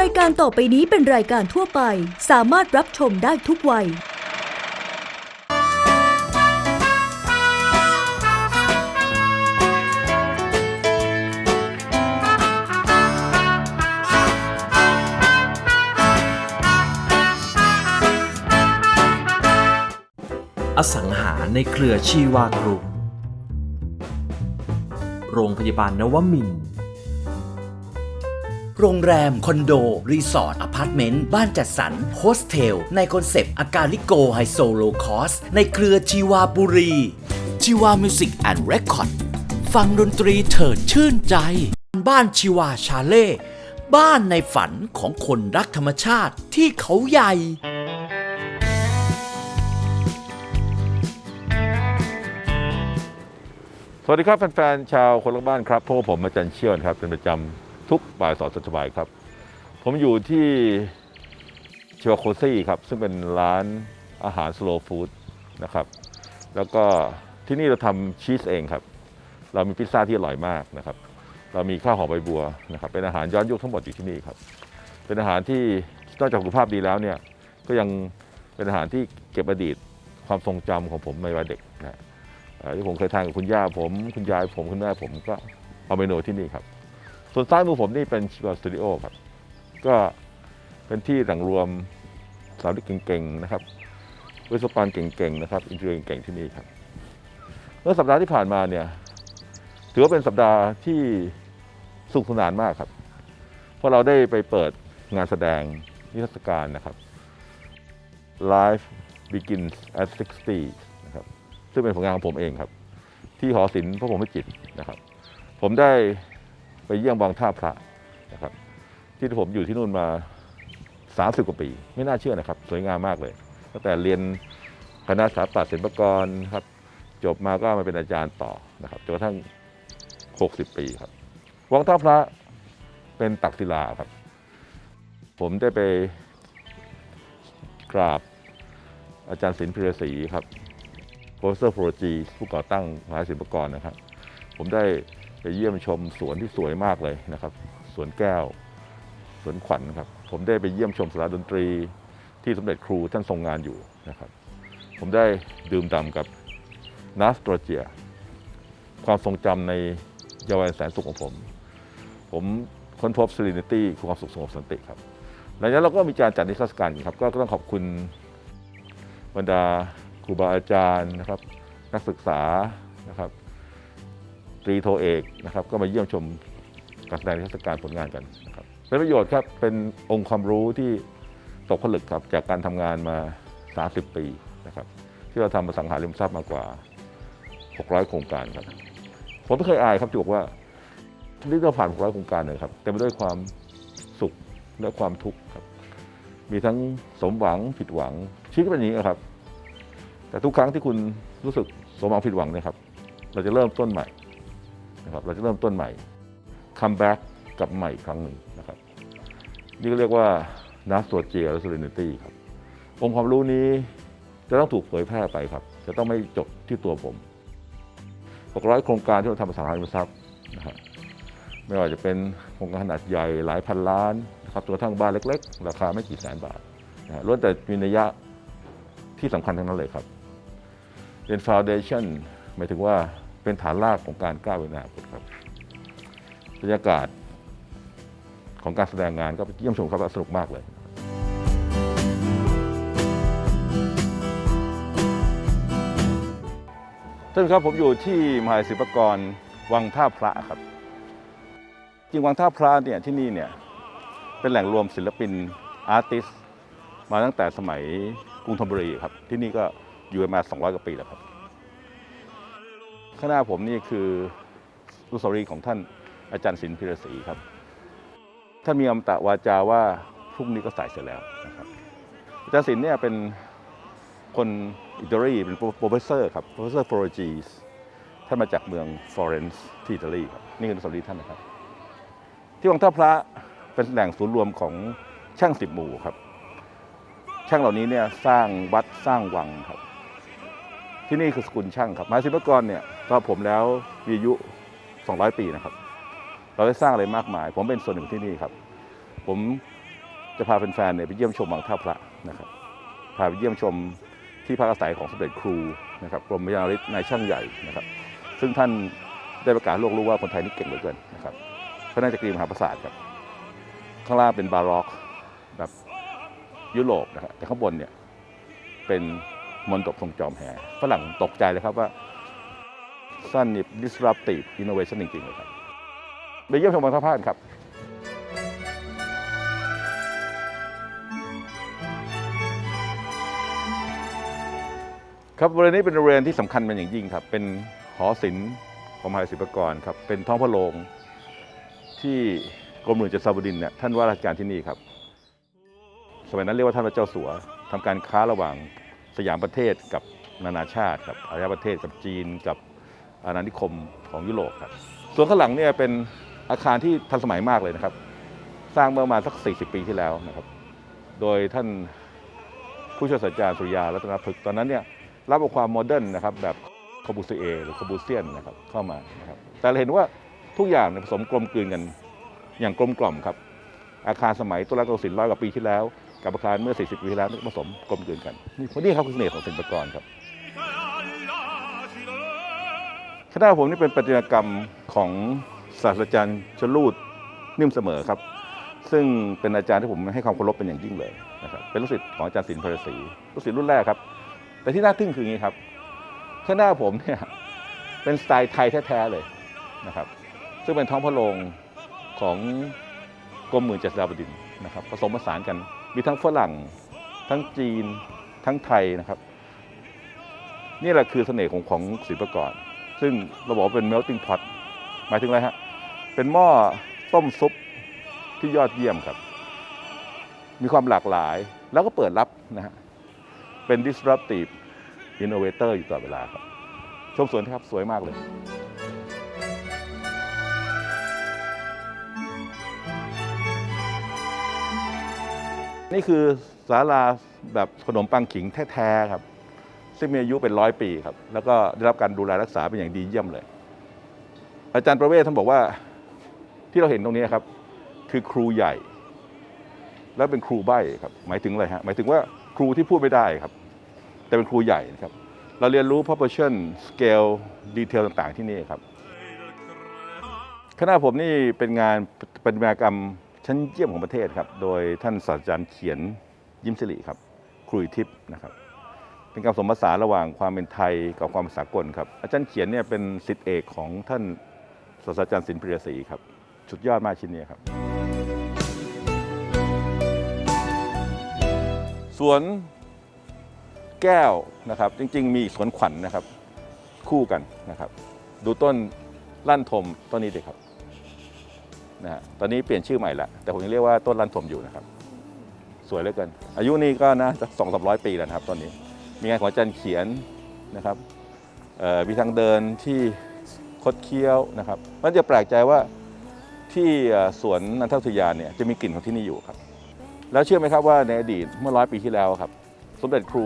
รายการต่อไปนี้เป็นรายการทั่วไป สามารถรับชมได้ทุกวัย อสังหาในเครือชีวากรุ๊ปโรงพยาบาลนวมินทร์ โรงแรม คอนโด รีสอร์ทอพาร์ตเมนต์ บ้านจัดสรรโฮสเทล ในคอนเซปต์ อากาลิโกไฮโซโลคอส ในเครือชีวาบุรี ชีวามิวสิกแอนด์เรคคอร์ดฟังดนตรีเถิดชื่นใจ บ้านชีวาชาเล่ บ้านในฝันของคนรักธรรมชาติที่เขาใหญ่สวัสดีครับแฟนๆชาวคนรักบ้านครับพบกับผมอาจารย์เชี่ยวนะครับเป็นประจำ ทุกบ่ายสอนสบายครับ ผมอยู่ที่ชิวาโคซี่ครับ ซึ่งเป็นร้านอาหารสโลฟู้ดนะครับ แล้วก็ที่นี่เราทำชีสเองครับ เรามีพิซซ่าที่อร่อยมากนะครับ เรามีข้าวหอมใบบัวนะครับ เป็นอาหารย้อนยุคทั้งหมดอยู่ที่นี่ครับ เป็นอาหารที่นอกจากสุขภาพดีแล้วเนี่ย ก็ยังเป็นอาหารที่เก็บอดีตความทรงจำของผมในวัยเด็กนะที่ผมเคยทานกับคุณย่าผม คุณยายผมคุณแม่ผมก็เอาเมนูที่นี่ครับ ส่วนซ้ายมือผมนี่เป็นชิวาสตูดิโอครับ ก็เป็นที่หลังรวมสาวที่เก่งๆนะครับวิศวกรเก่งๆนะครับ อินเทอร์เก่งๆที่นี่ครับ เมื่อสัปดาห์ที่ผ่านมาเนี่ย ถือว่าเป็นสัปดาห์ที่สุขสนานมากครับ เพราะเราได้ไปเปิดงานแสดงนิทรรศการนะครับ Life Begins at 60นะครับ ซึ่งเป็นผลงานของผมเองครับ ที่หอศิลป์พระพรหมวิจิตรนะครับ ผมได้ ไปเยี่ยมวังท่าพระนะครับ ที่ผมอยู่ที่นู่นมา 30 กว่าปี ไม่น่าเชื่อนะครับ สวยงามมากเลย ตั้งแต่เรียนคณะสถาปัตย์ศิลปกรครับจบมาก็มาเป็นอาจารย์ต่อนะครับจนกระทั่ง 60 ปีครับวังท่าพระเป็นตักศิลาครับ ผมได้ไปกราบอาจารย์ศิลป์พิรศรีครับโปรเฟสเซอร์โปรจีผู้ก่อตั้งมหาศิลปกรนะครับ ผมได้ ไปเยี่ยมชมสวนที่สวยมากเลยนะครับ สวนแก้ว สวนขวัญครับ ผมได้ไปเยี่ยมชมสถานดนตรี ที่สมเด็จครูท่านทรงงานอยู่นะครับ ผมได้ดื่มด่ำกับนาสโตรเจีย ความทรงจำในเยาว์วัยแสนสุขของผม ผมค้นพบ Serenity คือความสุขสงบสันติครับหลังจากนั้นเราก็มีการจัดนิทรรศการครับ ก็ต้องขอบคุณบรรดาครูบาอาจารย์นะครับ นักศึกษานะครับ ตรีโทเอกนะครับก็มาเยี่ยมชมการแสดงนิทรรศการผลงานกันนะครับเป็นประโยชน์ครับเป็นองค์ความรู้ที่ตกผลึกครับจากการทำงานมา 30 ปีนะครับที่เราทำมาสังหาริมทรัพย์มากว่า 600 โครงการครับผมไม่เคยอายครับที่บอกว่าที่เราผ่าน 600 โครงการเนี่ยครับเต็มไปด้วยความสุขและความทุกข์ครับมีทั้งสมหวังผิดหวังชีวิตเป็นอย่างนี้ครับ แต่ทุกครั้งที่คุณรู้สึกสมหวังผิดหวังเนะครับ เราจะเริ่มต้นใหม่ นะครับเราจะเริ่มต้นใหม่คัมแบ็กกลับใหม่อีกครั้งหนึ่งนะครับ นี่ก็เรียกว่านัสโตเจียและเซเลนิตี้ครับ องค์ความรู้นี้จะต้องถูกเผยแพร่ไปครับ จะต้องไม่จบที่ตัวผม 600 โครงการที่เราทำประสานริมทรัพย์นะฮะไม่ว่าจะเป็นโครงการขนาดใหญ่หลายพันล้านนะครับตัวทั้งบ้านเล็ก ๆ ราคาไม่กี่แสนบาทนะล้วนแต่มีนัยยะที่สำคัญทั้งนั้นเลยครับเป็น foundation หมายถึงว่า เป็นฐานรากของการก้าวไปในอนาคตครับบรรยากาศของการแสดงงานก็ไปเยี่ยมชมครับสนุกมากเลยท่านครับผมอยู่ที่มหาศิลปากรวังท่าพระครับ จริงวังท่าพระเนี่ยที่นี่เนี่ยเป็นแหล่งรวมศิลปินอาร์ติสมาตั้งแต่สมัยกรุงธนบุรีครับ ที่นี่ก็อยู่มา 200 กว่าปีแล้วครับ ข้างหน้าผมนี่คือรุสาวรีย์ของท่านอาจารย์ศิลป์พิรศรีครับ ท่านมีอมตะวาจาว่าพรุ่งนี้ก็สายเสร็จแล้วนะครับอาจารย์ศิลป์เนี่ยเป็นคนอิตาลีเป็นโปรเฟสเซอร์ครับโปรเฟสเซอร์ฟลอรจีสท่านมาจากเมืองฟลอเรนซ์ที่อิตาลีครับนี่คืออนุสรีย์ท่านนะครับ ที่วังท่าพระเป็นแหล่งศูนย์รวมของช่างสิบหมู่ครับ ช่างเหล่านี้เนี่ยสร้างวัดสร้างวังครับ ที่นี่คือสกุลช่างครับมหาศิลปากรเนี่ย สำหรับผมแล้วมีอายุ 200 ปีนะครับ เราได้สร้างอะไรมากมาย ผมเป็นส่วนหนึ่งที่นี่ครับ ผมจะพาแฟนๆเนี่ยไปเยี่ยมชมวังท่าพระนะครับ พาไปเยี่ยมชมที่พักอาศัยของสมเด็จครูนะครับกรมพยาฤทธิ์นายช่างใหญ่นะครับ ซึ่งท่านได้ประกาศโลกรู้ว่าคนไทยนี่เก่งเหลือเกินนะครับพระราชกรีมหาปราสาทครับ ข้างล่างเป็นบาร็อกแบบยุโรปนะครับแต่ข้างบนเนี่ยเป็นมณฑปทรงจอมแห่ฝรั่งตกใจเลยครับว่า สั้นนี่ disruptive innovation จริงๆเลยครับไปเยี่ยมชมวังท่าพระกันครับครับบริเวณนี้เป็นบริเวณที่สำคัญเป็นอย่างยิ่งครับ เป็นหอศิลป์ของมหาศิลปากรครับ เป็นท้องพระโรงที่กรมหลวงจักรบดินทร์เนี่ยท่านว่าราชการที่นี่ครับ สมัยนั้นเรียกว่าท่านพระเจ้าสัวทำการค้าระหว่างสยามประเทศกับนานาชาติครับอารยประเทศกับจีนกับ อาณานิคมของยุโรปครับส่วนข้างหลังเนี่ยเป็นอาคารที่ทันสมัยมากเลยนะครับ สร้างเมื่อประมาณสัก 40 ปีที่แล้วนะครับ โดยท่านผู้ช่วยศาสตราจารย์สุริยารัตนพฤกษ์ตอนนั้นเนี่ยรับเอาความโมเดิร์นนะครับแบบคอบูเซเอหรือคอบูเซียนนะครับเข้ามานะครับแต่เราเห็นว่าทุกอย่างเนี่ยผสมกลมกลืนกันอย่างกลมกล่อมครับ อาคารสมัยตุลาโกสินทร์ร้อยกว่าปีที่แล้ว กับอาคารเมื่อ 40 ปีที่แล้วผสมกลมกลืนกันนี่นี่ครับคือเสน่ห์ของศิลปากรครับ คณะผมนี่เป็นปฏิมากรรมของศาสตราจารย์ชลูดนิ่มเสมอครับ ซึ่งเป็นอาจารย์ที่ผมให้ความเคารพเป็นอย่างยิ่งเลยนะครับเป็นลูกศิษย์ของอาจารย์ศิลป์พรศรีลูกศิษย์รุ่นแรกครับ แต่ที่น่าทึ่งคืออย่างนี้ครับข้างหน้าผมเนี่ยเป็นสไตล์ไทยแท้ๆเลยนะครับ ซึ่งเป็นท้องพระโรงของกรมหมื่นจักรบดินนะครับผสมผสานกันมีทั้งฝรั่ง ทั้งจีนทั้งไทยนะครับ นี่แหละคือเสน่ห์ของของศิลปกร ซึ่งเราบอกเป็น melting pot หมายถึงอะไรฮะ เป็นหม้อต้มซุปที่ยอดเยี่ยมครับ มีความหลากหลายแล้วก็เปิดรับนะฮะ เป็น disruptive innovator อยู่ตลอดเวลาครับ ชมสวนครับสวยมากเลยนี่คือศาลาแบบขนมปังขิงแท้ ๆ ครับ ซึ่งมีอายุเป็นร้อยปีครับแล้วก็ได้รับการดูแลรักษาเป็นอย่างดีเยี่ยมเลย อาจารย์ประเวศท่านบอกว่าที่เราเห็นตรงนี้ครับ คือครูใหญ่ แล้วเป็นครูใบ้ครับ หมายถึงอะไรฮะหมายถึงว่าครูที่พูดไม่ได้ครับ แต่เป็นครูใหญ่นะครับ เราเรียนรู้ proportion scale detail ต่างๆ ที่นี่ครับคณะผมนี่เป็นงานปฏิมากรรมชั้นเยี่ยมของประเทศครับ โดยท่านศาสตราจารย์เขียนยิ้มสิริครับ ครุยทิพย์นะครับ เป็นการผสมผสานระหว่างความเป็นไทยกับความเป็นสากลครับอาจารย์เขียนเนี่ยเป็นศิษย์เอกของท่านศาสตราจารย์สินปริยศรีครับสุดยอดมากชิ้นนี้ครับ สวนแก้วนะครับ จริง ๆ มีสวนขวัญนะครับ คู่กันนะครับ ดูต้นลั่นทมต้นนี้เลยครับนะฮะตอนนี้เปลี่ยนชื่อใหม่ละแต่ผมยังเรียกว่าต้นลั่นทมอยู่นะครับ สวยเหลือเกินอายุนี่ก็นะจะสองสามร้อยปีแล้วนะครับตอนนี้ มีงานของอาจารย์เขียนนะครับมีทางเดินที่คดเคี้ยวนะครับมันจะแปลกใจว่าที่สวนนันทอุยานเนี่ยจะมีกลิ่นของที่นี่อยู่ครับ แล้วเชื่อไหมครับว่าในอดีตเมื่อร้อยปีที่แล้วครับ สมเด็จครู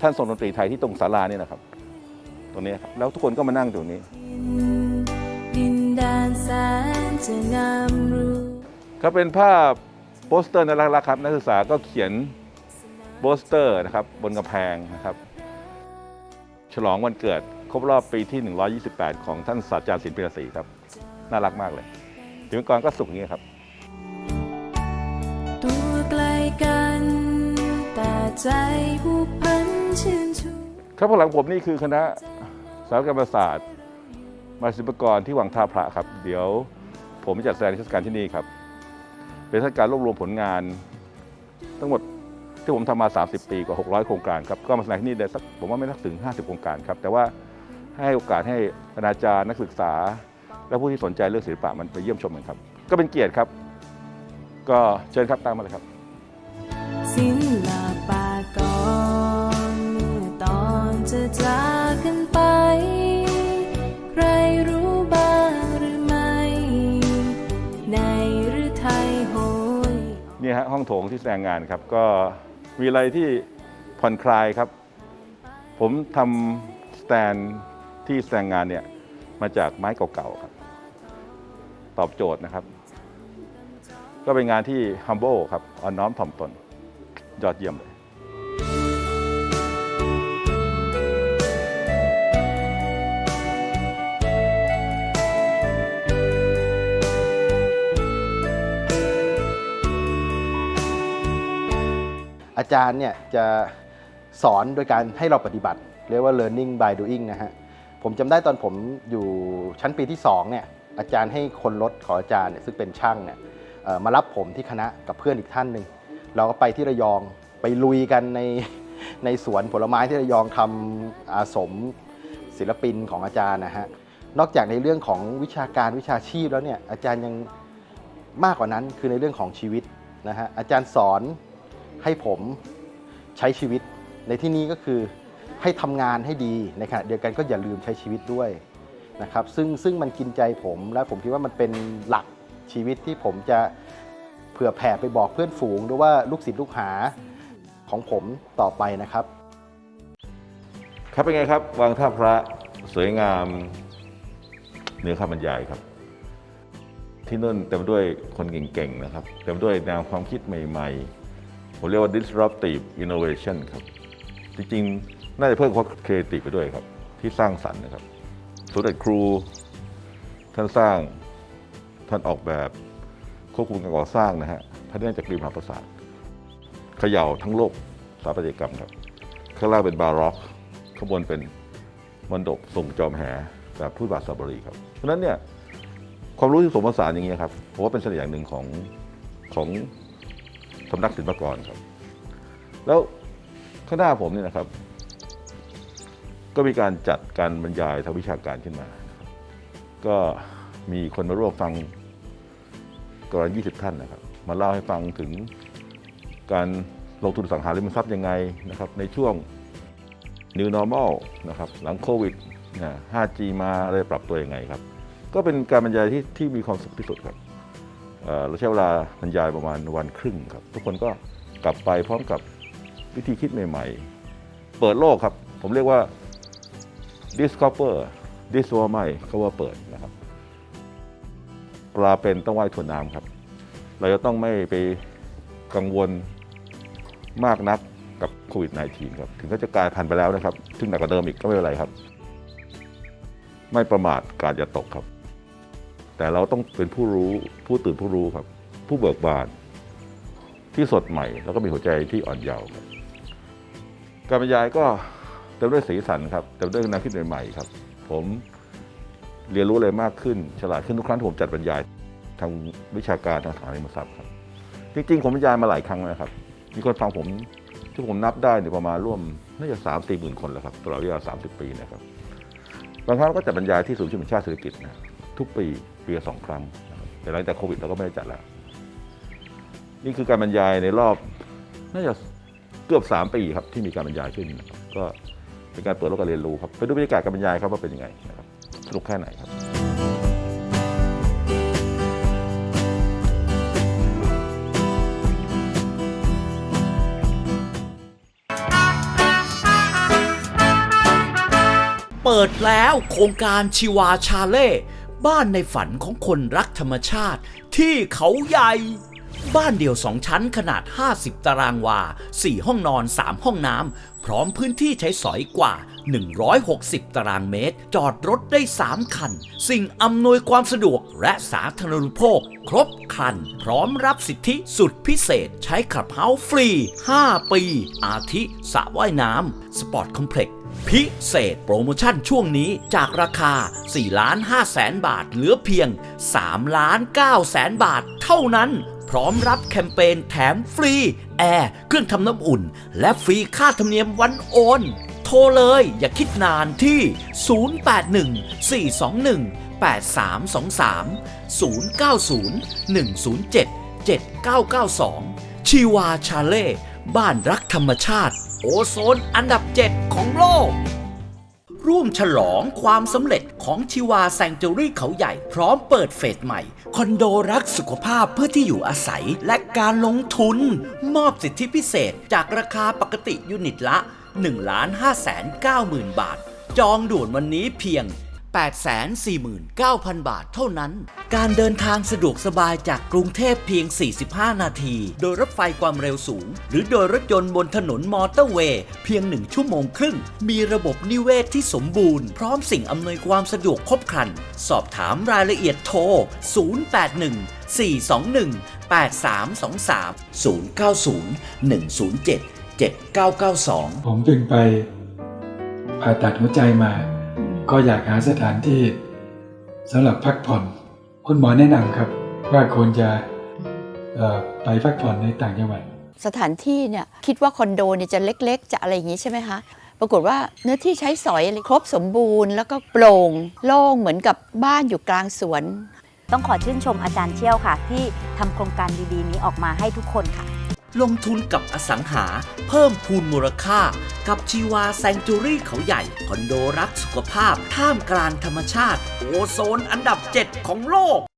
ท่านทรงดนตรีไทยที่ตรงศาลานี่นะครับ ตรงนี้ครับแล้วทุกคนก็มานั่งตรงนี้ดินแดนแสนจะงามรู้ครับเป็นภาพโปสเตอร์น่ารักๆครับนักศึกษาก็เขียน โปสเตอร์นะครับบนกำแพงนะครับ ฉลองวันเกิดครบรอบปีที่ 128 ของท่านศาสตราจารย์ศิลปิรศรีครับ น่ารักมากเลยถึงกรก็สุขอย่างนี้ครับ ตัวไกลกัน แต่ใจผู้พันชื่นชูครับข้างหลังผมนี่คือคณะสถาปัตยกรรมศาสตร์มาศิลปากรที่วังท่าพระครับ เดี๋ยวผมจัดแสดงนิทรรศการที่นี่ครับ เป็นเทศกาลรวบรวมผลงาน ทั้งหมด ที่ผมทำมา 30 ปีกว่า 600 โครงการครับก็มาแสดงที่นี่ได้สักผมว่าไม่นักถึง 50 โครงการครับแต่ว่าให้โอกาสให้คณาจารย์นักศึกษา และผู้ที่สนใจเรื่องศิลปะมันไปเยี่ยมชมกันครับ ก็เป็นเกียรติครับ ก็เชิญครับตามมาเลยครับศิลปากรเมื่อตอนจะจากกันไป ใครรู้บ้างหรือไม่ ในหรือไทยโหยนี่ฮะห้องโถงที่แสดงงานครับก็ มีอะไรที่ผ่อนคลายครับ ผมทำสแตนที่แสดงงานเนี่ยมาจากไม้เก่าๆครับ ตอบโจทย์นะครับ ก็เป็นงานที่ humble ครับอ่อนน้อมถ่อมตนยอดเยี่ยมเลย อาจารย์เนี่ยจะสอนโดยการให้เราปฏิบัติ เรียกว่า learning by doing นะฮะผมจำได้ตอนผมอยู่ชั้นปีที่2เนี่ยอาจารย์ให้คนรถของอาจารย์เนี่ยซึ่งเป็นช่างเนี่ยมารับผมที่คณะกับเพื่อนอีกท่านหนึ่งเราก็ไปที่ระยองไปลุยกันในในสวนผลไม้ที่ระยองทำอาสมศิลปินของอาจารย์นะฮะนอกจากในเรื่องของวิชาการวิชาชีพแล้วเนี่ยอาจารย์ยังมากกว่านั้นคือในเรื่องของชีวิตนะฮะอาจารย์สอน ให้ผมใช้ชีวิตในที่นี้ก็คือให้ทำงานให้ดีในขณะเดียวกันก็อย่าลืมใช้ชีวิตด้วยนะครับซึ่งซึ่งมันกินใจผมและผมคิดว่ามันเป็นหลักชีวิตที่ผมจะเผื่อแผ่ไปบอกเพื่อนฝูง หรือว่าลูกศิษย์ลูกหาของผมต่อไปนะครับ ครับเป็นไงครับวางท่าพระสวยงามเนื้อคำบรรยายครับ ที่นู่นเต็มด้วยคนเก่งๆนะครับ เต็มด้วยแนวความคิดใหม่ ๆ ผมเรียกว่า disruptive innovation ครับ จริงๆ น่าจะเพิ่มความ creative ไปด้วยครับ ที่สร้างสรรค์นะครับสมเด็จครู ท่านสร้างท่านออกแบบควบคุมการก่อสร้างนะฮะพระเนื่องจากกรีมหาประสาทเขย่าทั้งโลกสถาปัตยกรรมครับ ข้างล่างเป็นบาร็อกข้างบนเป็นมณฑปทรงจอมแหแบบพุทธบาทสบรีครับเพราะนั้นเนี่ยความรู้ที่สมผสานอย่างนี้ยครับผมว่าเป็นเสน่ห์อย่างหนึ่งของของ สำนักศิลปากรครับ แล้วข้างหน้าผมเนี่ยนะครับ ก็มีการจัดการบรรยายทางวิชาการขึ้นมา ก็มีคนมาร่วมฟังกรณี20 ท่านนะครับ มาเล่าให้ฟังถึงการลงทุนสังหาริมทรัพย์ยังไงนะครับ ในช่วง New Normal นะครับ หลังโควิดนะ 5G มาอะไรปรับตัวยังไงครับ ก็เป็นการบรรยายที่ที่มีความสุขที่สุดครับ เราใช้เวลาบรรยายประมาณวันครึ่งครับ ทุกคนก็กลับไปพร้อมกับวิธีคิดใหม่ ๆ เปิดโลกครับ ผมเรียกว่า discover discover ไม่เขาว่าเปิดนะครับ ปลาเป็นต้องว่ายทวนน้ำครับ เราจะต้องไม่ไปกังวลมากนักกับโควิด -19 ครับ ถึงก็จะกลายพันธุ์ไปแล้วนะครับ ซึ่งหนักกว่าเดิมอีกก็ไม่เป็นไรครับ ไม่ประมาทการจะตกครับ แต่เราต้องเป็นผู้รู้ผู้ตื่นผู้รู้ครับ ผู้เบิกบานที่สดใหม่ แล้วก็มีหัวใจที่อ่อนเยาว์ครับการบรรยายก็เต็มด้วยสีสันครับเต็มด้วยแนวคิดใหม่ๆครับ ผมเรียนรู้อะไรมากขึ้น ฉลาดขึ้นทุกครั้งที่ผมจัดบรรยายทางวิชาการทางสถาริมทรัพย์ครับจริงๆผมบรรยายมาหลายครั้งแล้วครับ มีคนฟังผมที่ผมนับได้เนี่ยประมาณร่วมน่าจะสามสี่หมื่นคนแล้วครับตลอดระยะสามสิบปีนะครับบางครั้งก็จัดบรรยายที่ศูนย์ชุมชนชาติเศรษฐกิจนะทุกปี ปีละสองครั้ง แต่หลังจากโควิดเราก็ไม่ได้จัดแล้ว นี่คือการบรรยายในรอบ น่าจะเกือบสามปีครับที่มีการบรรยายขึ้นก็เป็นการเปิดโลกการเรียนรู้ครับไปดูบรรยากาศการบรรยายครับว่าเป็นยังไงนะครับสนุกแค่ไหนครับเปิดแล้วโครงการชิวาชาเล่ บ้านในฝันของคนรักธรรมชาติที่เขาใหญ่ บ้านเดี่ยวสองชั้นขนาด 50 ตารางวา 4 ห้องนอน 3 ห้องน้ำ พร้อมพื้นที่ใช้สอยกว่า 160 ตารางเมตร จอดรถได้ 3 คัน สิ่งอำนวยความสะดวกและสาธารณูปโภค ครบครัน พร้อมรับสิทธิสุดพิเศษ ใช้ขับเฮาส์ฟรี 5 ปี อาทิสระว่ายน้ำ สปอร์ตคอมเพล็กซ์ พิเศษโปรโมชั่นช่วงนี้จากราคา 4 ล้าน5แสนบาท เหลือเพียง 3 ล้าน9แสนบาท เท่านั้น พร้อมรับแคมเปญแถมฟรี แอร์ เครื่องทำน้ำอุ่น และฟรีค่าธรรมเนียมวันโอน โทรเลยอย่าคิดนานที่ 081 421 8323 090 107 7992 ชีวาชาเล่ บ้านรักธรรมชาติ โอโซนอันดับ 7 โลก ร่วมฉลองความสำเร็จของชิวาแซงเจอรี่เขาใหญ่พร้อมเปิดเฟสใหม่ คอนโดรักสุขภาพเพื่อที่อยู่อาศัยและการลงทุน มอบสิทธิพิเศษจากราคาปกติยูนิตละ 1 5 9 0 0 0 0 บาท จองด่วนวันนี้เพียง 849,000 บาทเท่านั้น การเดินทางสะดวกสบายจากกรุงเทพเพียง 45 นาที โดยรถไฟความเร็วสูง หรือโดยรถยนต์บนถนนมอเตอร์เวย์เพียง 1 ชั่วโมงครึ่ง มีระบบนิเวศที่สมบูรณ์ พร้อมสิ่งอำนวยความสะดวกครบครัน สอบถามรายละเอียดโทร 081 421 8323 090 107 7992 ผมเพิ่งไปผ่าตัดหัวใจมา ก็อยากหาสถานที่สำหรับพักผ่อน คุณหมอแนะนำครับ ว่าควรจะเอ่อไปพักผ่อนในต่างจังหวัดสถานที่เนี่ยคิดว่าคอนโดเนี่ยจะเล็ก ๆ จะอะไรอย่างนี้ใช่ไหมคะปรากฏว่าเนื้อที่ใช้สอยอะไรครบสมบูรณ์ แล้วก็โปร่งโล่งเหมือนกับบ้านอยู่กลางสวน ต้องขอชื่นชมอาจารย์เชี่ยวค่ะ ที่ทำโครงการดีๆ นี้ออกมาให้ทุกคนค่ะ ลงทุนกับอสังหา เพิ่มพูนมูลค่า กับชีวาแซงจูรี่เขาใหญ่ คอนโดรักสุขภาพ ท่ามกลางธรรมชาติ โอโซนอันดับ 7 ของโลก